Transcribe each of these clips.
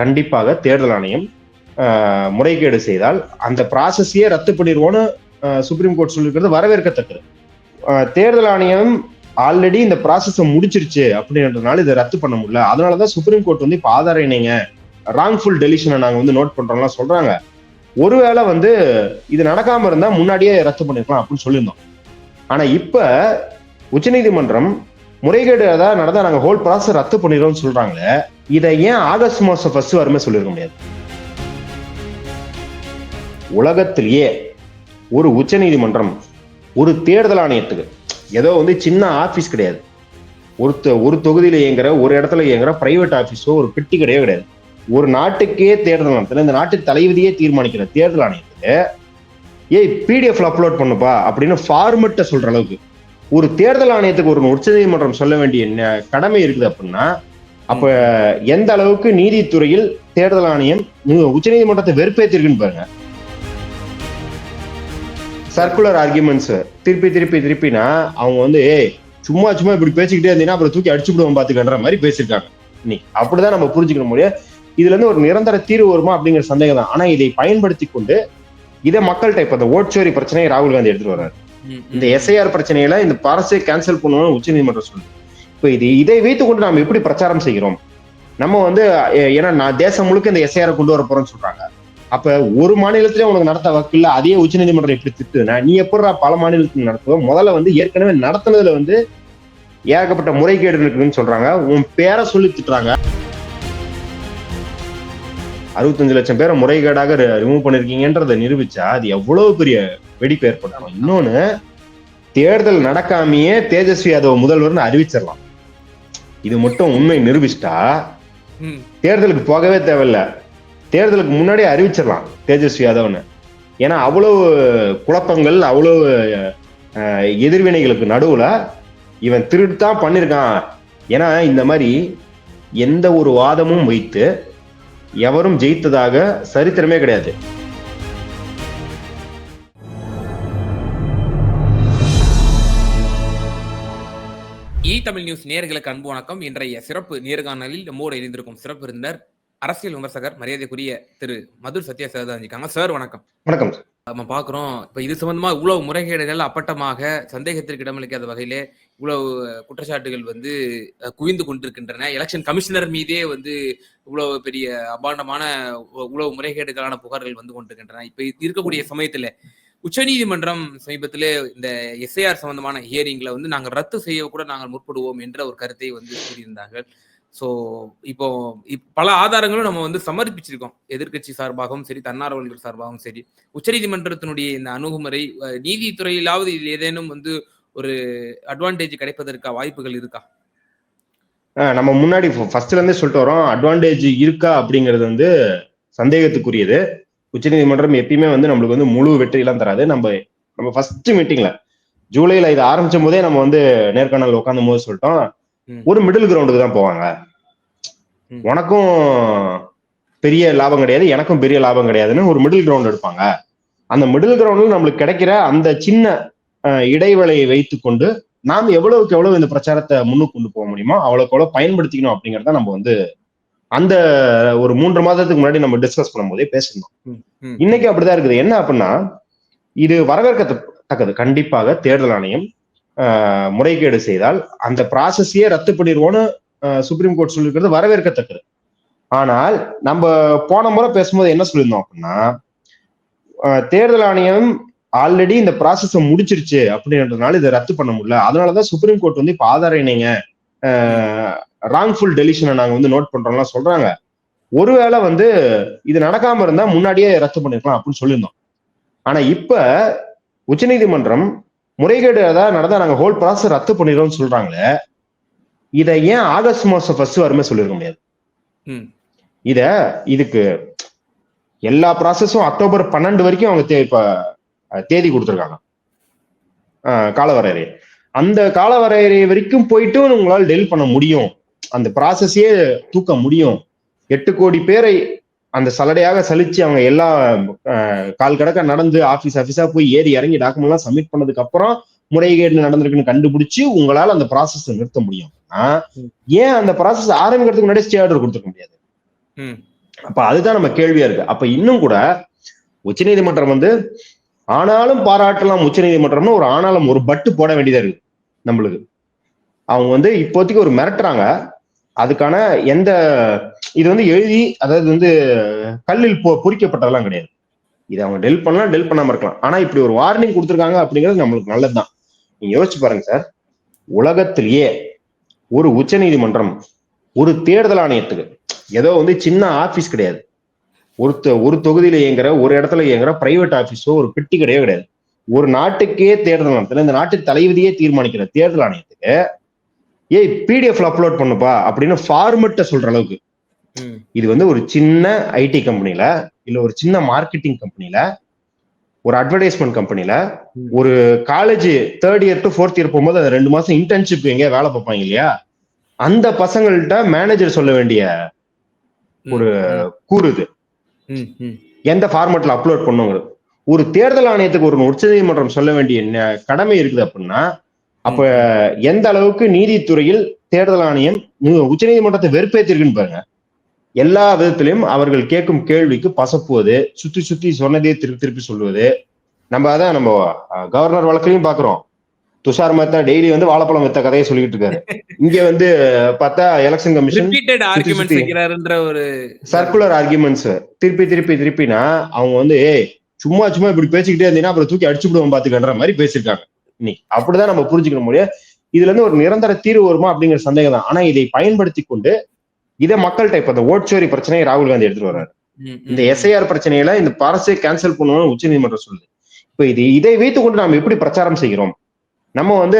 கண்டிப்பாக தேர்தல் ஆணையம் முறைகேடு செய்தால் அந்த ப்ராசஸையே ரத்து பண்ணிடுவோன்னு சுப்ரீம் கோர்ட் சொல்லியிருக்கிறது வரவேற்கத்தக்கது. தேர்தல் ஆணையம் ஆல்ரெடி இந்த ப்ராசஸை முடிச்சிருச்சு அப்படின்றதுனால இதை ரத்து பண்ண முடியல. அதனாலதான் சுப்ரீம் கோர்ட் வந்து இப்போ ஆதார இணைங்க ராங்ஃபுல் டெலிஷனை நாங்கள் வந்து நோட் பண்ணுறோம்லாம் சொல்கிறாங்க ஒருவேளை வந்து இது நடக்காமல் இருந்தால் முன்னாடியே ரத்து பண்ணிருக்கலாம் அப்படின்னு சொல்லியிருந்தோம். ஆனால் இப்போ உச்சநீதிமன்றம் முறைகேடு ஏதாவது நடந்தால் நாங்கள் ஹோல் ப்ராசஸ் ரத்து பண்ணிடுறோம்னு சொல்கிறாங்களே இதை ஏன் ஆகஸ்ட் மாசம் ஃபர்ஸ்ட் வருமே சொல்லிருக்க முடியாது. உலகத்திலேயே ஒரு உச்சநீதிமன்றம் ஒரு தேர்தல் ஆணையத்துக்கு ஏதோ வந்து சின்ன ஆபீஸ் கிடையாது. ஒரு ஒரு தொகுதியில இயங்குற ஒரு இடத்துல இயங்குற பிரைவேட் ஆபீஸோ ஒரு பெட்டி கிடையவே கிடையாது. ஒரு நாட்டுக்கே தேர்தல் ஆணையத்தில் இந்த நாட்டு தலைவிதியே தீர்மானிக்கிற தேர்தல் ஆணையத்துக்கு ஏய் பிடிஎஃப்ல அப்லோட் பண்ணுப்பா அப்படின்னு ஃபார்மெட்டை சொல்ற அளவுக்கு. ஒரு தேர்தல் ஆணையத்துக்கு ஒரு உச்சநீதிமன்றம் சொல்ல வேண்டிய கடமை இருக்குது அப்படின்னா அப்ப எந்த அளவுக்கு நீதித்துறையில் தேர்தல் ஆணையம் உச்சநீதிமன்றத்தை வெறுப்பேத்திருக்குன்னு பாருங்க. சர்க்குலர் ஆர்குமெண்ட்ஸ் திருப்பி திருப்பி திருப்பினா அவங்க வந்து சும்மா சும்மா இப்படி பேசிக்கிட்டே இருந்தீங்கன்னா அப்புறம் தூக்கி அடிச்சு விடுவோம் பாத்துக்கன்ற மாதிரி பேசியிருக்காங்க. இன்னைக்கு அப்படிதான் நம்ம புரிஞ்சுக்க முடியும் இதுல இருந்து ஒரு நிரந்தர தீர்வு வருமா அப்படிங்கிற சந்தேகம் தான். ஆனா இதை பயன்படுத்தி கொண்டு இதை மக்கள்கிட்ட இப்ப இந்த ஓட்சோரி பிரச்சனையை ராகுல் காந்தி எடுத்துட்டு வர்றாரு. இந்த எஸ்ஐஆர் பிரச்சனையில இந்த பாரசை கேன்சல் பண்ணுவோம்னு உச்சநீதிமன்றம் சொல்லுது. இப்போ இது இதை வைத்துக்கொண்டு நாம் எப்படி பிரச்சாரம் செய்கிறோம்? நம்ம வந்து ஏன்னா நான் தேசம் முழுக்க இந்த எஸ்ஐஆர் கொண்டு வர போறோம்னு சொல்றாங்க. அப்ப ஒரு மாநிலத்திலே உனக்கு நடத்த வக்கில்ல அதே உச்சநீதிமன்றம் எப்படி திட்டுனா நீ எப்படா பல மாநிலத்தில் நடத்துவோம் முதல்ல வந்து ஏற்கனவே நடத்தினதுல வந்து ஏகப்பட்ட முறைகேடு இருக்குதுன்னு சொல்றாங்க. உன் பேரை சொல்லி திட்டுறாங்க. அறுபத்தஞ்சு லட்சம் பேரை முறைகேடாக ரிமூவ் பண்ணிருக்கீங்கன்றதை நிரூபிச்சா அது எவ்வளவு பெரிய வெடிப்பு ஏற்படும்? இன்னொன்னு தேர்தல் நடக்காமையே தேஜஸ்வி யாதவ் முதல்வர்னு அறிவிச்சிடலாம். இது மட்டும் உண்மை நிரூபிச்சிட்டா. தேர்தலுக்கு போகவே தேவையில்ல. தேர்தலுக்கு முன்னாடியே அறிவிச்சிடலாம் தேஜஸ்வி யாதவ்னு. ஏன்னா அவ்வளவு குழப்பங்கள் அவ்வளவு எதிர்வினைகளுக்கு நடுவுல இவன் திருடுத்தான் பண்ணிருக்கான். ஏன்னா இந்த மாதிரி எந்த ஒரு வாதமும் வைத்து எவரும் ஜெயித்ததாக சரித்திரமே கிடையாது. தமிழ் நியூஸ் நேயர்களுக்கு அன்பு வணக்கம். இன்றைய சிறப்பு நேர்காணலில் நம்மோடு இருந்திருக்கும் சிறப்பு விருந்தினர் அரசியல் விமர்சகர் மரியாதைக்குரிய திரு மதுர் சத்யா சார் இருக்காங்க. சார் வணக்கம். வணக்கம் நம்ம பார்க்குறோம் இப்போ இது சம்பந்தமா இவ்வளவு முறைகேடுகள் அப்பட்டமாக சந்தேகத்திற்கு இடமளிக்காத வகையிலே இவ்வளவு குற்றச்சாட்டுகள் வந்து குவிந்து கொண்டிருக்கின்றன. எலெக்ஷன் கமிஷனர் மீதே வந்து இவ்வளவு பெரிய அபாண்டமான உ- இவ்வளவு முறைகேடுகளான புகார்கள் வந்து கொண்டிருக்கின்றன. இப்ப இருக்கக்கூடிய சமயத்துல உச்சநீதிமன்றம் சமீபத்திலே இந்த எஸ்ஐஆர் சம்பந்தமான ஹியரிங்ல வந்து நாங்கள் ரத்து செய்ய கூட நாங்கள் முற்படுவோம் என்ற ஒரு கருத்தை வந்து கூறியிருந்தார்கள். ஸோ இப்போ இப்- பல ஆதாரங்களும் நம்ம வந்து சமர்ப்பிச்சிருக்கோம். எதிர்க்கட்சி சார்பாகவும் சரி தன்னார்வலர்கள் சார்பாகவும் சரி. உச்சநீதிமன்றத்தினுடைய இந்த அணுகுமுறை நீதித்துறையிலாவது இது ஏதேனும் வந்து ஒரு அட்வான்டேஜ் கிடைப்பதற்கா வாய்ப்புகள் இருக்கா? நம்ம முன்னாடி ஃபர்ஸ்ட்ல இருந்தே சொல்லிட்டு வரோம். அட்வான்டேஜ் இருக்கா அப்படிங்கிறது வந்து சந்தேகத்துக்குரியது. உச்சநீதிமன்றம் எப்பயுமே வந்து நம்மளுக்கு வந்து முழு வெற்றியெல்லாம் தராது நம்ம நம்ம ஃபர்ஸ்ட் மீட்டிங்ல ஜூலைல இது ஆரம்பிச்ச போதே நம்ம வந்து நேர்காணல் உட்காந்தும் போது சொல்லிட்டோம். ஒரு மிடில் கிரவுண்டுக்கு தான் போவாங்க. உனக்கும் பெரிய லாபம் கிடையாது எனக்கும் பெரிய லாபம் கிடையாதுன்னு ஒரு மிடில் கிரவுண்ட் எடுப்பாங்க அந்த மிடில் கிரவுண்ட்ல நம்மளுக்கு கிடைக்கிற அந்த சின்ன இடைவேளையை வைத்துக்கொண்டு நாம் எவ்வளவுக்கு எவ்வளவு இந்த பிரச்சாரத்தை முன்னுக்கு கொண்டு போக முடியுமோ அவ்வளவுக்கு எவ்வளவு பயன்படுத்திக்கணும் அப்படிங்கறத நம்ம வந்து அந்த ஒரு மூன்று மாதத்துக்கு முன்னாடி நம்ம டிஸ்கஸ் பண்ணும்போதே பேசியிருந்தோம். இன்னைக்கு அப்படிதான் இருக்குது. என்ன அப்படின்னா இது வரவேற்கத்தக்கது. கண்டிப்பாக தேர்தல் ஆணையம் முறைகேடு செய்தால் அந்த ப்ராசஸையே ரத்து பண்ணிடுவோன்னு ஆஹ், சுப்ரீம் கோர்ட் சொல்லியிருக்கிறது வரவேற்கத்தக்கது. ஆனால் நம்ம போன முறை பேசும்போது என்ன சொல்லியிருந்தோம் அப்படின்னா தேர்தல் ஆணையம் ஆல்ரெடி இந்த ப்ராசஸை முடிச்சிருச்சு அப்படின்றதுனால இதை ரத்து பண்ண முடியல. அதனாலதான் சுப்ரீம் கோர்ட் வந்து இப்ப ஆதார இணைங்க. ராங்ஃபுல் டெலிஷனை நாங்க வந்து நோட் பண்றோம்லாம் சொல்றாங்க. ஒருவேளை வந்து இது நடக்காம இருந்தா முன்னாடியே ரத்து பண்ணிருக்கலாம் அப்படின்னு சொல்லியிருந்தோம். ஆனா இப்ப உச்சநீதிமன்றம் முறைகேடு ஏதாவது நடந்தா நாங்க ஹோல் ப்ராசஸ் ரத்து பண்ணிடுறோம்னு சொல்றாங்களே இதை ஏன் ஆகஸ்ட் மாசம் ஃபர்ஸ்ட் வரைமே சொல்லிருக்க முடியாது. இத இதுக்கு எல்லா ப்ராசஸும் அக்டோபர் பன்னெண்டு வரைக்கும் அவங்க இப்ப தேதி கொடுத்துருக்காங்க. காலவரையறை. அந்த காலவரையறை வரைக்கும் போயிட்டு உங்களால் டெல் பண்ண முடியும். அந்த ப்ராசஸையே தூக்க முடியும். எட்டு கோடி பேரை அந்த சலடையாக சலிச்சு அவங்க எல்லா கால் கடக்க நடந்து ஆபீஸ் ஆபீஸா போய் ஏறி இறங்கி டாக்குமெண்ட் எல்லாம் சப்மிட் பண்ணதுக்கு அப்புறம் முறைகேடு நடந்திருக்குன்னு கண்டுபிடிச்சு உங்களால அந்த ப்ராசஸ் நிறுத்த முடியும். ஏன் அந்த ப்ராசஸ் ஆரம்பிக்கிறதுக்கு முன்னாடி ஸ்டே ஆர்டர் கொடுத்துக்க முடியாது. அப்ப அதுதான் நம்ம கேள்வியா இருக்கு. அப்ப இன்னும் கூட உச்சநீதிமன்றம் வந்து ஆனாலும் பாராட்டலாம் உச்சநீதிமன்றம்னு ஒரு ஆனாலும் ஒரு பட்டு போட வேண்டியதா இருக்கு நம்மளுக்கு. அவங்க வந்து இப்போதைக்கு ஒரு மிரட்டுறாங்க. அதுக்கான எந்த இது வந்து எழுதி அதாவது வந்து கல்லில் பொ பொறிக்கப்பட்டதெல்லாம் கிடையாது. இது அவங்க டெல் பண்ணலாம் டெல் பண்ணாம இருக்கலாம். ஆனா இப்படி ஒரு வார்னிங் கொடுத்துருக்காங்க அப்படிங்கிறது நம்மளுக்கு நல்லதுதான். நீங்க யோசிச்சு பாருங்க சார். உலகத்திலேயே ஒரு உச்சநீதிமன்றம் ஒரு தேர்தல் ஆணையத்துக்கு ஏதோ வந்து சின்ன ஆபீஸ் கிடையாது. ஒரு தொ- ஒரு தொகுதியில இயங்குற ஒரு இடத்துல இயங்குற பிரைவேட் ஆபீஸோ ஒரு பெட்டி கிடையவே கிடையாது ஒரு நாட்டுக்கே தேர்தல் நடத்துல இந்த நாட்டு தலைவிதியே தீர்மானிக்கிற தேர்தல் ஆணையத்துக்கு ஏய் பிடிஎஃப்ல அப்லோட் பண்ணுப்பா அப்படின்னு ஃபார்மெட்ட சொல்ற அளவுக்கு. இது வந்து ஒரு சின்ன ஐடி கம்பெனில இல்ல ஒரு சின்ன மார்க்கெட்டிங் கம்பெனில ஒரு அட்வர்டைஸ்மெண்ட் கம்பெனில. ஒரு college third year to fourth year போகும்போது அது ரெண்டு மாசம் இன்டர்ன்ஷிப் எங்க வேலை பார்ப்பாங்க இல்லையா அந்த பசங்கள்ட்ட மேனேஜர் சொல்ல வேண்டிய ஒரு கூறு இது ம், ம். எந்த ஃபார்மேட்ல அப்லோட் பண்ணுங்கிறது. ஒரு தேர்தல் ஆணையத்துக்கு ஒரு உச்சநீதிமன்றம் சொல்ல வேண்டிய கடமை இருக்குது அப்படின்னா அப்ப எந்த அளவுக்கு நீதித்துறையில் தேர்தல் ஆணையம் நீ- உச்சநீதிமன்றத்தை வெறுப்பேற்றிருக்குன்னு பாருங்க. எல்லா விதத்திலையும் அவர்கள் கேட்கும் கேள்விக்கு பசப்புவது சுத்தி சுத்தி சொன்னதே திருப்பி திருப்பி சொல்லுவது. நம்ம அதான் நம்ம கவர்னர் வழக்கிலையும் பாக்குறோம். துஷார் மேத்தா டெய்லி வந்து வாழைப்பழம் வித்த கதையை சொல்லிட்டு இருக்காரு. இங்க வந்து பார்த்தா எலெக்ஷன் கமிஷன் சர்க்குலர் ஆர்குமெண்ட்ஸ் திருப்பி திருப்பி திருப்பினா அவங்க வந்து ஏய் சும்மா சும்மா இப்படி பேசிக்கிட்டே இருந்தீங்கன்னா அப்புறம் தூக்கி அடிச்சு விடுவோம் பாத்துக்கன்ற மாதிரி பேசியிருக்காங்க. இன்னைக்கு அப்படிதான் நம்ம புரிஞ்சுக்க முடியும் இதுல இருந்து ஒரு நிரந்தர தீர்வு வருமா அப்படிங்கிற சந்தேகம் தான். ஆனா இதை பயன்படுத்தி கொண்டு இதை மக்கள்கிட்ட இப்ப இந்த ஓட்சோரி பிரச்சனையை ராகுல் காந்தி எடுத்துட்டு வர்றாரு. இந்த எஸ்ஐஆர் பிரச்சனையில இந்த பாரசே கேன்சல் பண்ணணும்னு உச்சநீதிமன்றம் சொல்லுது. இப்ப இது இதை வைத்துக் கொண்டு நாம் எப்படி பிரச்சாரம் செய்கிறோம்? நம்ம வந்து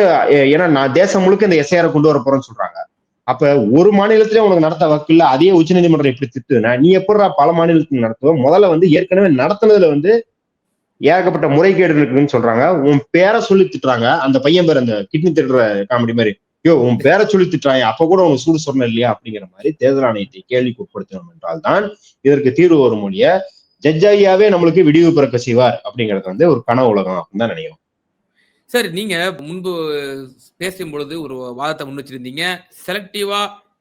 ஏன்னா நான் தேசம் முழுக்க இந்த எஸ்ஐஆர் கொண்டு வர போறோம்னு சொல்றாங்க. அப்ப ஒரு மாநிலத்திலே உனக்கு நடத்த வாக்கு இல்ல அதே உச்சநீதிமன்றம் எப்படி திட்டுனா நீ எப்படா பல மாநிலத்தில் நடத்துவோம் முதல்ல வந்து ஏற்கனவே நடத்துனதுல வந்து ஏகப்பட்ட முறைகேடு இருக்குன்னு சொல்றாங்க. உன் பேரை சொல்லி திட்டுறாங்க. அந்த பையன் பேர் அந்த கிட்னி திட்டுற காமெடி மாதிரி. யோ உன் பேரை சொல்லி திட்டுறாங்க அப்ப கூட உனக்கு சூடு சொன்ன இல்லையா? அப்படிங்கிற மாதிரி தேர்தல் ஆணையத்தை கேள்விக்கு உட்படுத்தணும் என்றால் தான் இதற்கு தீர்வு வரும் மொழிய ஜட்ஜ் ஐயாவே நம்மளுக்கு விடிவு பிறக்க செய்வார் அப்படிங்கிறது வந்து ஒரு கன உலகம் அப்படின்னு தான் நினைக்கிறோம். சார் நீங்க முன்பு பேசும் பொழுது ஒரு வாதத்தை முன் வச்சிருந்தீங்க. செலக்டிவா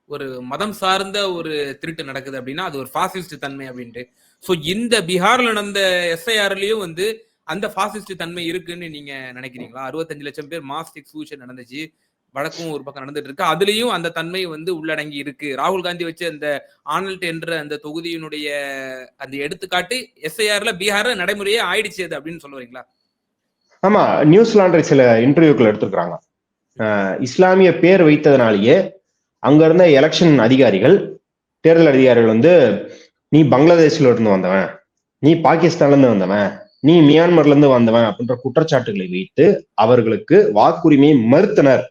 ஒரு மதம் சார்ந்த ஒரு திருட்டு நடக்குது அப்படின்னா அது ஒரு பாசிஸ்ட் தன்மை அப்படின்ட்டு. ஸோ இந்த பீகார்ல நடந்த எஸ்ஐஆர்லயும் வந்து அந்த பாசிஸ்ட் தன்மை இருக்குன்னு நீங்க நினைக்கிறீங்களா? அறுபத்தஞ்சு லட்சம் பேர் மாஸ் எக்ஸூஷன் நடந்துச்சு. வழக்கும் ஒரு பக்கம் நடந்துட்டு இருக்கு. அதுலயும் அந்த தன்மை வந்து உள்ளடங்கி இருக்கு. ராகுல் காந்தி வச்ச அந்த ஆனல்ட் என்ற அந்த தொகுதியினுடைய அந்த எடுத்துக்காட்டு எஸ்ஐஆர்ல பீகார்ல நடைமுறையே ஆயிடுச்சு அது அப்படின்னு சொல்லுவீங்களா ஆமா நியூசிலாண்டை சில இன்டர்வியூக்கள் எடுத்திருக்கிறாங்க. இஸ்லாமிய பேர் வைத்ததுனாலேயே அங்க இருந்த எலெக்ஷன் அதிகாரிகள் தேர்தல் அதிகாரிகள் வந்து நீ பங்களாதேஷ்ல இருந்து வந்தவன் நீ பாகிஸ்தான்ல இருந்து வந்தவன் நீ மியான்மர்ல இருந்து வந்தவன் அப்படின்ற குற்றச்சாட்டுகளை வைத்து அவர்களுக்கு வாக்குரிமையை மறுத்தனர்.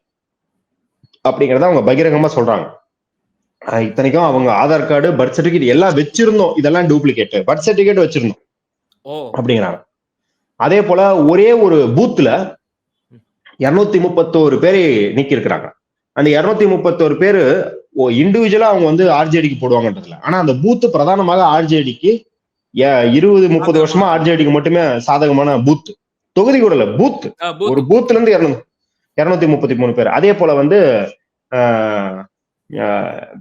அப்படிங்கறத அவங்க பகிரங்கமா சொல்றாங்க. இத்தனைக்கும் அவங்க ஆதார் கார்டு பர்த் சர்டிபிகேட் எல்லாம் வச்சிருந்தோம். இதெல்லாம் டூப்ளிகேட் பர்த் சர்டிபிகேட் வச்சிருந்தோம். அப்படிங்கிறாங்க. அதே போல ஒரே ஒரு பூத்துல இருநூத்தி முப்பத்தோரு பேரை நீக்கி இருக்கிறாங்க அந்த இருநூத்தி முப்பத்தோரு பேரு இண்டிவிஜுவலா அவங்க வந்து ஆர்ஜேடிக்கு போடுவாங்கன்றதுல. ஆனா அந்த பூத் பிரதானமாக ஆர்ஜேடிக்கு இருபது முப்பது வருஷமா ஆர்ஜேடிக்கு மட்டுமே சாதகமான பூத் தொகுதி கூட இல்ல பூத் ஒரு பூத்ல இருந்து இருநூத்தி முப்பத்தி மூணு பேர். அதே போல வந்து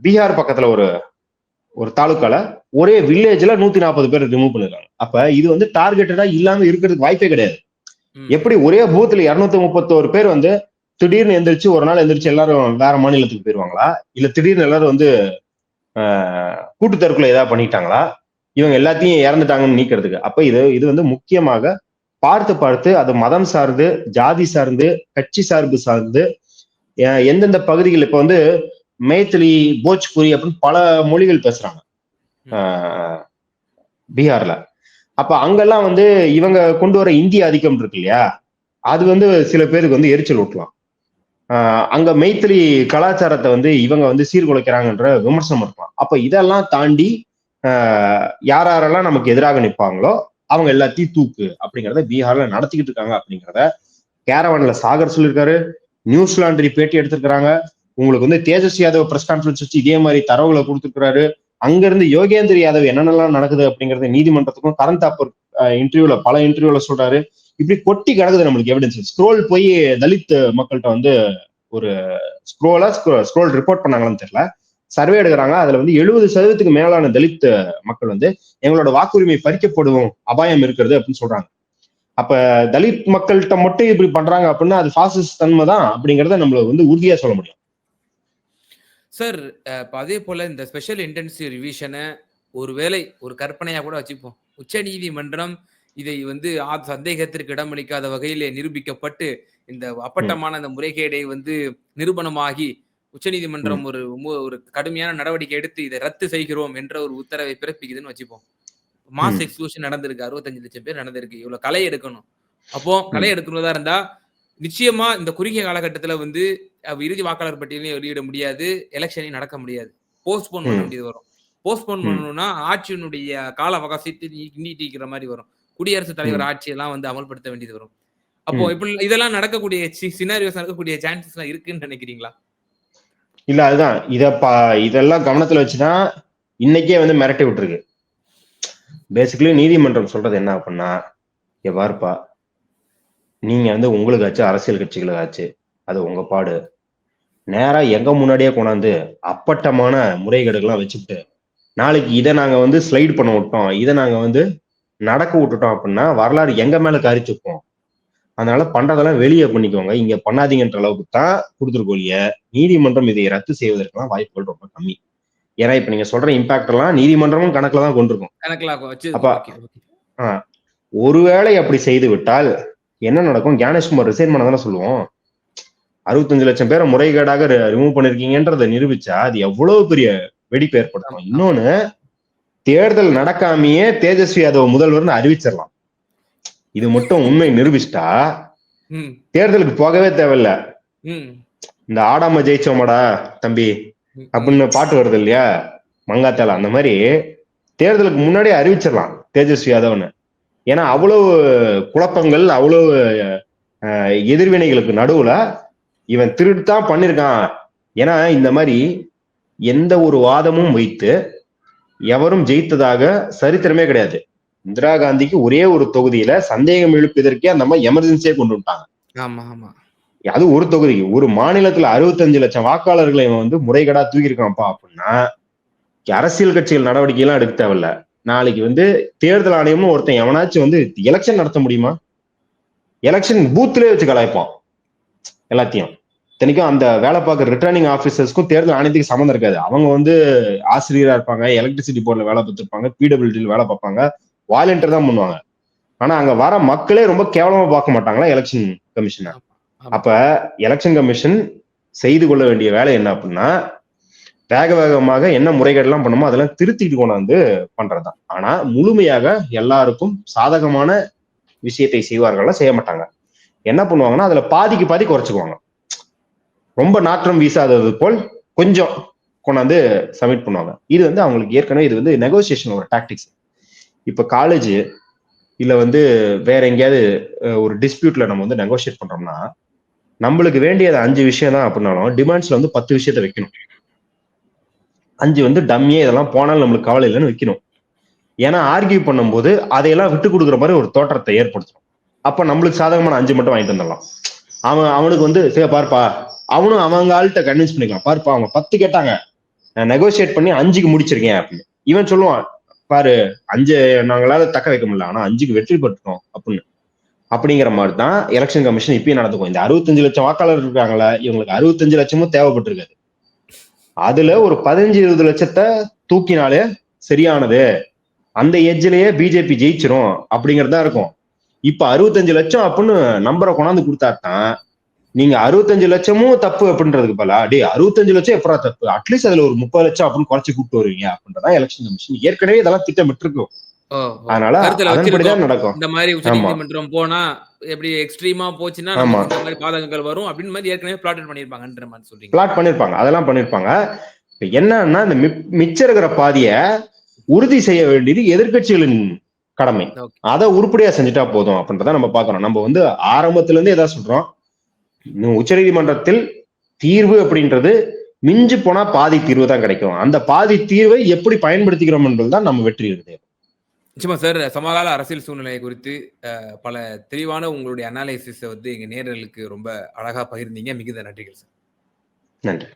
பீகார் பக்கத்துல ஒரு ஒரு தாலுக்கால ஒரே வில்லேஜ்ல நூத்தி நாற்பது பேர் ரிமூவ் பண்ணிருக்காங்க. அப்ப இது வந்து டார்கெட்டடா இல்லாம இருக்கிறதுக்கு வாய்ப்பே கிடையாது. எப்படி ஒரே பூத்ல இருநூத்தி முப்பத்தோரு பேர் வந்து திடீர்னு எந்திரிச்சு ஒரு நாள் எந்திரிச்சு எல்லாரும் வேற மாநிலத்துக்கு போயிருவாங்களா? இல்ல திடீர்னு எல்லாரும் வந்து ஆஹ், கூட்டு தற்கொலை ஏதாவது பண்ணிட்டாங்களா? இவங்க எல்லாத்தையும் இறந்துட்டாங்கன்னு நீக்கிறதுக்கு. அப்ப இது இது வந்து முக்கியமாக பார்த்து பார்த்து அது மதம் சார்ந்து ஜாதி சார்ந்து கட்சி சார்பு சார்ந்து எந்தெந்த பகுதிகள் இப்ப வந்து மேத்திலி போஜ்புரி அப்படின்னு பல மொழிகள் பேசுறாங்க. ஆஹ், பீகார்ல. அப்ப அங்கெல்லாம் வந்து இவங்க கொண்டு வர இந்திய ஆதிக்கம் இருக்கு இல்லையா? அது வந்து சில பேருக்கு வந்து எரிச்சல் ஊட்டலாம். ஆஹ் அங்க மெய்த்திலி கலாச்சாரத்தை வந்து இவங்க வந்து சீர்குலைக்கிறாங்கன்ற விமர்சனம் இருக்கலாம். அப்ப இதெல்லாம் தாண்டி ஆஹ் யார் யாரெல்லாம் நமக்கு எதிராக நிற்பாங்களோ அவங்க எல்லாத்தையும் தூக்கு அப்படிங்கிறத பீகார்ல நடத்திக்கிட்டு இருக்காங்க அப்படிங்கிறத கேரவன்ல சாகர் சொல்லியிருக்காரு. நியூசிலாண்டரி பேட்டி எடுத்திருக்கிறாங்க. உங்களுக்கு வந்து தேஜஸ்வி யாதவ் பிரஸ் கான்ஃபரன்ஸ் வச்சு இதே மாதிரி தரவுகளை கொடுத்துருக்காரு அங்கிருந்து யோகேந்திர யாதவ் என்னென்னலாம் நடக்குது அப்படிங்கறத நீதிமன்றத்துக்கும் கரண் தாப்பூர் இன்டர்வியூல பல இன்டர்வியூல சொல்றாரு. இப்படி கொட்டி கிடக்குது நம்மளுக்கு எவிடன்ஸ் ஸ்க்ரோல் போய் தலித் மக்கள்கிட்ட வந்து ஒரு ஸ்க்ரோலா ஸ்க்ரோல் ரிப்போர்ட் பண்ணாங்களான்னு தெரியல. சர்வே எடுக்கிறாங்க. அதுல வந்து எழுபது சதவீதத்துக்கு மேலான தலித் மக்கள் வந்து எங்களோட வாக்குரிமை பறிக்கப்படும் அபாயம் இருக்கிறது அப்படின்னு சொல்றாங்க. அப்ப தலித் மக்கள்கிட்ட மட்டும் இப்படி பண்றாங்க அப்படின்னா அது பாசிஸ்ட் தன்மை தான் அப்படிங்கறத நம்மள வந்து உறுதியா சொல்ல முடியும். சார் இப்ப அதே போல இந்த ஸ்பெஷல் இன்டென்சிவ் ரிவிஷனை ஒருவேளை ஒரு கற்பனையா கூட வச்சுப்போம். உச்ச நீதிமன்றம் இதை வந்து ஆ- சந்தேகத்திற்கு இடமளிக்காத வகையிலே நிரூபிக்கப்பட்டு இந்த அப்பட்டமான இந்த முறைகேடை வந்து நிரூபணமாகி உச்சநீதிமன்றம் ஒரு ஒரு கடுமையான நடவடிக்கை எடுத்து இதை ரத்து செய்கிறோம் என்ற ஒரு உத்தரவை பிறப்பிக்குதுன்னு வச்சுப்போம். மாஸ். எக்ஸ்க்ளூஷன் நடந்திருக்கு. அறுபத்தஞ்சு லட்சம் பேர் நடந்திருக்கு. இவ்வளவு களை எடுக்கணும். அப்போ களை எடுக்கிறதா இருந்தா நிச்சயமா இந்த குறுகிய காலகட்டத்துல வந்து இறுதி வாக்காளர் பட்டியலையும் வெளியிட முடியாது எலெக்ஷனையும் நடக்க முடியாது போஸ்ட்போன் பண்ண. வேண்டியது வரும் போஸ்ட்போன். பண்ணணும்னா ஆட்சியினுடைய கால அவகாசத்தை நீட்டிக்கிற மாதிரி வரும் குடியரசுத் தலைவர். ஆட்சியெல்லாம் வந்து அமல்படுத்த வேண்டியது வரும் அப்போ. இப்படி இதெல்லாம் நடக்கக்கூடிய சினாரியோஸ் நடக்கக்கூடிய சான்சஸ் எல்லாம் இருக்குன்னு நினைக்கிறீங்களா இல்ல அதுதான் இத இதெல்லாம் கவனத்துல வச்சுதான் இன்னைக்கே வந்து மிரட்டி விட்டுருக்கு பேசிக்கலி நீதிமன்றம் சொல்றது என்ன அப்படின்னா பாருப்பா நீங்க வந்து உங்களுக்கு ஆச்சு அரசியல் கட்சிகளுக்கு ஆச்சு. அது உங்க பாடு. நேரா எங்க முன்னாடியே கொண்டாந்து அப்பட்டமான முறைகேடுகள்லாம் வச்சுக்கிட்டு நாளைக்கு இதை நாங்க வந்து ஸ்லைடு பண்ண விட்டோம் இதை நாங்க வந்து நடக்க விட்டுட்டோம் அப்படின்னா வரலாறு எங்க மேல கரிச்சுப்போம் அதனால பண்றதெல்லாம் வெளியே பண்ணிக்கோங்க. இங்க பண்ணாதீங்கன்ற அளவுக்கு தான் கொடுத்துருக்கோலிய நீதிமன்றம் இதை ரத்து செய்வதற்கெல்லாம் வாய்ப்புகள் ரொம்ப கம்மி. ஏன்னா இப்ப நீங்க சொல்ற இம்பாக்ட் எல்லாம் நீதிமன்றமும் கணக்குல தான் கொண்டிருக்கும். அப்பா. ஒருவேளை அப்படி செய்து விட்டால் என்ன நடக்கும்? ஞானேஷ்குமார் ரிசைன் பண்ணதானே சொல்லுவோம். அறுபத்தஞ்சு லட்சம் பேரை முறைகேடாக ரிமூவ் பண்ணிருக்கீங்கன்றதை நிரூபிச்சா அது எவ்வளவு பெரிய வெடிப்பு ஏற்படுத்தும். இன்னொன்னு தேர்தல் நடக்காமையே தேஜஸ்வி யாதவ் முதல்வர்னு அறிவிச்சிடலாம். இது மட்டும் உண்மை நிரூபிச்சிட்டா தேர்தலுக்கு போகவே தேவையில்ல. இந்த ஆடாம ஜெயிச்சோமாடா தம்பி அப்படின்னு பாட்டு வருது இல்லையா? மங்காத்தால அந்த மாதிரி தேர்தலுக்கு முன்னாடியே அறிவிச்சிடலாம் தேஜஸ்வி யாதவ்னு. ஏன்னா அவ்வளவு குழப்பங்கள் அவ்வளவு எதிர்வினைகளுக்கு நடுவுல இவன் திருடுதான் பண்ணிருக்கான். ஏன்னா இந்த மாதிரி எந்த ஒரு வாதமும் வைத்து எவரும் ஜெயித்ததாக சரித்திரமே கிடையாது. இந்திரா காந்திக்கு ஒரே ஒரு தொகுதியில சந்தேகம் எழுப்பதற்கே அந்த மாதிரி எமர்ஜென்சியே கொண்டு வந்துட்டாங்க. ஆமா ஆமா. அது ஒரு தொகுதிக்கு ஒரு மாநிலத்துல அறுபத்தஞ்சு லட்சம் வாக்காளர்களை இவன் வந்து முறைகேடா தூக்கியிருக்கான்ப்பா அப்படின்னா அரசியல் கட்சிகள் நடவடிக்கை எல்லாம் எடுக்க தேவையில்ல. நாளைக்கு வந்து தேர்தல் ஆணையம்னு ஒருத்தன் எவனாச்சும் வந்து எலெக்ஷன் நடத்த முடியுமா? எலெக்ஷன் பூத்லயே வச்சு கலாய்ப்பான். எல்லாத்தையும். இத்தனைக்கும் அந்த வேலை பார்க்குற ரிட்டர்னிங் ஆபீசர்ஸ்க்கும் தேர்தல் ஆணையத்துக்கு சம்மந்தம் இருக்காது. அவங்க வந்து ஆசிரியரா இருப்பாங்க எலக்ட்ரிசிட்டி போர்டில் வேலை பார்த்துருப்பாங்க பிடபிள்யூடியில் வேலை பார்ப்பாங்க வாலண்டியர் தான் பண்ணுவாங்க. ஆனா அங்க வர மக்களே ரொம்ப கேவலமா பார்க்க மாட்டாங்களா எலெக்ஷன் கமிஷனை. அப்ப எலெக்ஷன் கமிஷன் செய்து கொள்ள வேண்டிய வேலை என்ன அப்படின்னா வேக வேகமாக என்ன முறைகேடுலாம் பண்ணுமோ அதெல்லாம் திருத்திட்டு கொண்டாந்து பண்றதுதான். ஆனா முழுமையாக எல்லாருக்கும் சாதகமான விஷயத்தை செய்வார்களா செய்ய மாட்டாங்க. என்ன பண்ணுவாங்கன்னா அதுல பாதிக்கு பாதி குறைச்சிக்குவாங்க. ரொம்ப நாற்றம் வீசாதது போல் கொஞ்சம் கொண்டாந்து சப்மிட் பண்ணுவாங்க. இது வந்து அவங்களுக்கு ஏற்கனவே இது வந்து நெகோசியேஷன் ஒரு டாக்டிக்ஸ் இப்ப காலேஜ் இல்ல வந்து வேற எங்கேயாவது ஒரு டிஸ்பியூட்ல நம்ம வந்து நெகோஷியேட் பண்றோம்னா நம்மளுக்கு வேண்டியது அஞ்சு விஷயம் தான் அப்படின்னாலும் டிமாண்ட்ஸ்ல வந்து பத்து விஷயத்த வைக்கணும். அஞ்சு வந்து டம்மியே இதெல்லாம் போனாலும் நம்மளுக்கு கவலை இல்லைன்னு வைக்கணும். ஏன்னா ஆர்கியூ பண்ணும்போது அதையெல்லாம் விட்டு கொடுக்குற மாதிரி ஒரு தோற்றத்தை ஏற்படுத்தும் அப்ப நம்மளுக்கு சாதகமான அஞ்சு மட்டும் வாங்கிட்டு வந்துடலாம். அவன் அவனுக்கு வந்து சரி பார்ப்பா. அவனும் அவங்க ஆள்கிட்ட கன்வின்ஸ் பண்ணிக்கலாம் பார்ப்பா அவங்க பத்து கேட்டாங்க. நான் நெகோசியேட் பண்ணி அஞ்சுக்கு முடிச்சிருக்கேன் அப்படின்னு. இவன் சொல்லுவான் பாரு அஞ்சு நாங்களால தக்க வைக்க முடியல. ஆனா அஞ்சுக்கு வெற்றி பெற்றுட்டோம் அப்படின்னு. அப்படிங்கிற மாதிரி தான் எலெக்ஷன் கமிஷன் இப்பயும் நடந்துக்கும். இந்த அறுபத்தஞ்சு லட்சம் வாக்காளர் இருக்காங்களே இவங்களுக்கு அறுபத்தஞ்சு லட்சமும் தேவைப்பட்டிருக்காது. அதுல ஒரு பதினஞ்சு இருபது லட்சத்தை தூக்கினாலே சரியானது. அந்த எஜ்ஜிலேயே பிஜேபி ஜெயிச்சிரும் அப்படிங்கறதா இருக்கும். இப்ப அறுபத்தஞ்சு லட்சம் அப்படின்னு நம்பரை கொண்டாந்து கொடுத்தாதான் நீங்க அறுபத்தஞ்சு லட்சமும் தப்பு அப்படின்றதுக்கு பல டே அறுபத்தஞ்சு லட்சம் எப்படா தப்பு? அட்லீஸ்ட் அதுல ஒரு முப்பது லட்சம் அப்படின்னு குறைச்சு கூப்பிட்டு வருவீங்க அப்படின்றதான் எலெக்ஷன் கமிஷன் ஏற்கனவே இதெல்லாம் திட்டமிட்டிருக்கும் இருக்கும் அதனால அதன்படிதான் நடக்கும். இந்த மாதிரி ஆமா. உச்சநீதிமன்றம் போனா எப்படி எக்ஸ்ட்ரீமா போச்சுன்னா இந்த மாதிரி பாதகங்கள் வரும் அப்படின்னு மாதிரி ஏற்கனவே பிளாட் பண்ணிருப்பாங்கன்ற மாதிரி சொல்றீங்க. பிளாட் பண்ணிருப்பாங்க அதெல்லாம் பண்ணிருப்பாங்க இப்ப என்னன்னா இந்த மிச்சம் இருக்கிற பாதிய உறுதி செய்ய வேண்டியது எதிர்க்கட்சிகளின் கடமை. அதை உருப்படியா செஞ்சுட்டா போதும் அப்படின்றத நம்ம பாக்குறோம் நம்ம வந்து ஆரம்பத்துல இருந்தே எதாவது சொல்றோம். இன்னும் உச்சநீதிமன்றத்தில் தீர்வு அப்படின்றது மிஞ்சி போனா பாதி தீர்வு தான் கிடைக்கும். அந்த பாதி தீர்வை எப்படி பயன்படுத்திக்கிறோம் என்பதுதான் நம்ம வெற்றி இருக்குது நிச்சயமா சார் சமகால அரசியல் சூழ்நிலை குறித்து பல தெளிவான உங்களுடைய அனாலிசிஸை வந்து எங்க நேயர்களுக்கு ரொம்ப அழகா பகிர்ந்தீங்க. மிகுந்த நன்றிகள் சார். நன்றி.